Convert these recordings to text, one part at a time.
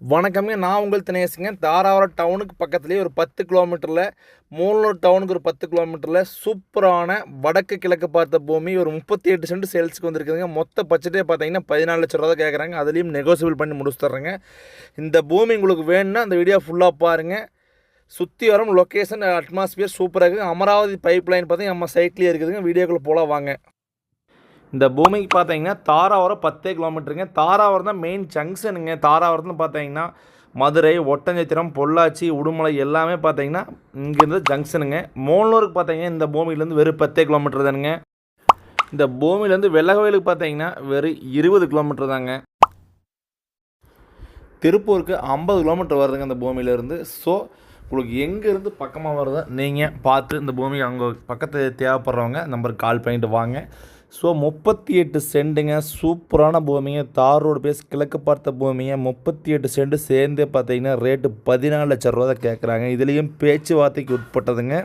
வணக்கம்ங்க. நான் உங்கள் தினேசுங்க தாராவரம் டவுனுக்கு பக்கத்துலேயே ஒரு பத்து கிலோமீட்டரில் மூலூர் டவுனுக்கு ஒரு பத்து கிலோமீட்டரில் சூப்பரான வடக்கு கிழக்கு பார்த்த பூமி ஒரு முப்பத்தி எட்டு சென்ட் சேல்ஸுக்கு வந்திருக்குதுங்க. மொத்த பட்ஜெட்டே பார்த்தீங்கன்னா பதினாலு லட்ச ரூபா தான் கேட்குறாங்க. அதுலேயும் நெகோசியபிள் பண்ணி முடிச்சு தர்றேங்க. இந்த பூமி உங்களுக்கு வேணும்னா அந்த வீடியோ ஃபுல்லாக பாருங்கள் சுற்றி வரும் லொக்கேஷன் அட்மாஸ்பியர் சூப்பராக இருக்குது. அமராவதி பைப் லைன் பார்த்தீங்கன்னா நம்ம சைட்லேயே இருக்குதுங்க. வீடியோக்குள்ளே போகலாம் வாங்க. இந்த பூமிக்கு பார்த்தீங்கன்னா தாராவரம் பத்தே கிலோமீட்டருங்க. தாராவரம் தான் மெயின் ஜங்ஷனுங்க தாராவரத்தில் பார்த்தீங்கன்னா மதுரை ஒட்டஞ்சத்திரம் பொள்ளாச்சி உடுமலை எல்லாமே பார்த்தீங்கன்னா இங்கேருந்து ஜங்ஷனுங்க மோனூருக்கு பார்த்தீங்கன்னா இந்த பூமியிலேருந்து வெறும் பத்தே கிலோமீட்டர் தானுங்க. இந்த பூமியிலேருந்து வெள்ளகோயிலுக்கு பார்த்தீங்கன்னா வெறும் இருபது கிலோமீட்டர் தாங்க. திருப்பூருக்கு ஐம்பது கிலோமீட்டர் வருதுங்க இந்த பூமியிலேருந்து. ஸோ உங்களுக்கு எங்கேருந்து பக்கமாக வருதோ நீங்கள் பார்த்து இந்த பூமி அங்கே பக்கத்து தேவைப்படுறவங்க நம்பருக்கு கால் பண்ணிட்டு வாங்க. ஸோ முப்பத்தி எட்டு செண்டுங்க சூப்பரான பூமிங்க. தார் ரோடு பேஸ் கிழக்கு பார்த்த பூமிங்க முப்பத்தி எட்டு சென்ட் சேர்ந்தே பார்த்தீங்கன்னா ரேட்டு பதினாலு லட்ச ரூபா தான் கேட்குறாங்க. இதுலேயும் பேச்சுவார்த்தைக்கு உட்பட்டதுங்க.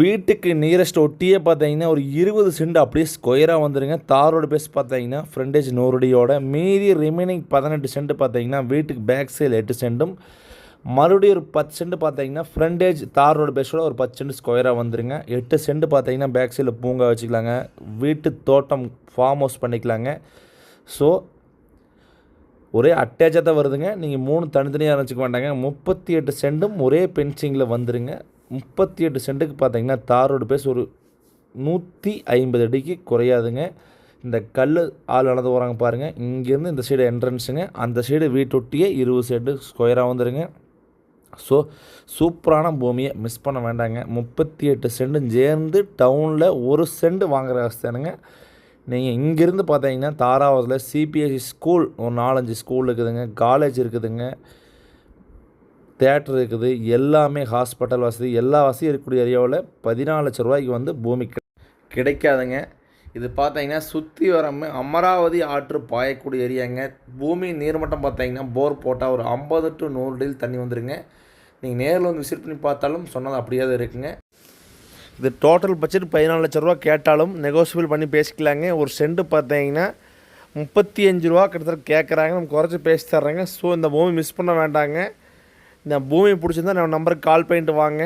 வீட்டுக்கு நியரஸ்ட் ஒட்டியே பார்த்தீங்கன்னா ஒரு இருபது சென்ட் அப்படியே ஸ்கொயராக வந்துடுங்க தாரோட பேஸ் பார்த்தீங்கன்னா ஃப்ரண்டேஜ் நூறுடியோட மீதி ரிமைனிங் பதினெட்டு சென்ட் பார்த்தீங்கன்னா வீட்டுக்கு பேக் சைடு எட்டு சென்டும் மறுபடியும் ஒரு பத்து சென்ட் பார்த்தீங்கன்னா ஃப்ரண்டேஜ் தார் ரோடு பேஸோட ஒரு பத்து சென்ட் ஸ்கொயராக வந்துருங்க. எட்டு சென்ட் பார்த்தீங்கன்னா பேக் சைடில் பூங்கா வச்சுக்கலாங்க. வீட்டு தோட்டம் ஃபார்ம் ஹவுஸ் பண்ணிக்கலாங்க. ஸோ ஒரே அட்டாச்சாக தான் வருதுங்க. நீங்கள் மூணு தனித்தனியாக நினச்சிக்க மாட்டாங்க முப்பத்தி எட்டு சென்டும் ஒரே பென்சிங்கில் வந்துருங்க. முப்பத்தி எட்டு சென்ட்டுக்கு பார்த்தீங்கன்னா தார் ரோடு பேஸ் ஒரு நூற்றி ஐம்பது அடிக்கு குறையாதுங்க. இந்த கல் ஆள் நடந்து போகிறாங்க பாருங்கள் இங்கேருந்து இந்த சைடு என்ட்ரன்ஸுங்க அந்த சைடு வீட்டொட்டியே இருபது சென்ட்டு ஸ்கொயராக வந்துடுங்க ஸோ சூப்பரான பூமியை மிஸ் பண்ண வேண்டாங்க. முப்பத்தி எட்டு சென்டும் சேர்ந்து டவுனில் ஒரு சென்ட் வாங்குகிற அவஸ்தானுங்க நீங்கள் இங்கேருந்து பார்த்தீங்கன்னா தாராவரத்தில் சிபிஎஸ்சி ஸ்கூல் ஒரு நாலஞ்சு ஸ்கூல் இருக்குதுங்க. காலேஜ் இருக்குதுங்க. தேட்டர் இருக்குது. எல்லாமே ஹாஸ்பிட்டல் வசதி. எல்லா வசதியும் இருக்கக்கூடிய ஏரியாவில் பதினாலு லட்ச ரூபாய்க்கு வந்து பூமி கிடைக்காதுங்க. இது பார்த்தீங்கன்னா சுற்றி வரமே அமராவதி ஆற்று பாயக்கூடிய ஏரியாங்க. பூமி நீர்மட்டம் பார்த்தீங்கன்னா போர் போட்டால் ஒரு ஐம்பது டு நூறு டீல் தண்ணி வந்துடுங்க நீங்கள் நேரில் வந்து விசிட் பண்ணி பார்த்தாலும் சொன்னது அப்படியே தான் இருக்குங்க. இது டோட்டல் பட்ஜெட் பதினாலு லட்ச ரூபா கேட்டாலும் நெகோசியபிள் பண்ணி பேசிக்கலாங்க. ஒரு சென்ட் பார்த்தீங்கன்னா முப்பத்தி அஞ்சு ரூபா கிட்டத்தட்ட கேட்குறாங்க நம்ம குறைச்சி பேசி தர்றாங்க. ஸோ இந்த பூமி மிஸ் பண்ண வேண்டாங்க. இந்த பூமி பிடிச்சிருந்தா நம்ம நம்பருக்கு கால் பண்ணிட்டு வாங்க.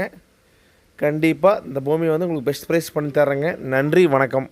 கண்டிப்பாக இந்த பூமி வந்து உங்களுக்கு பெஸ்ட் ப்ரைஸ் பண்ணி தர்றேங்க. நன்றி வணக்கம்.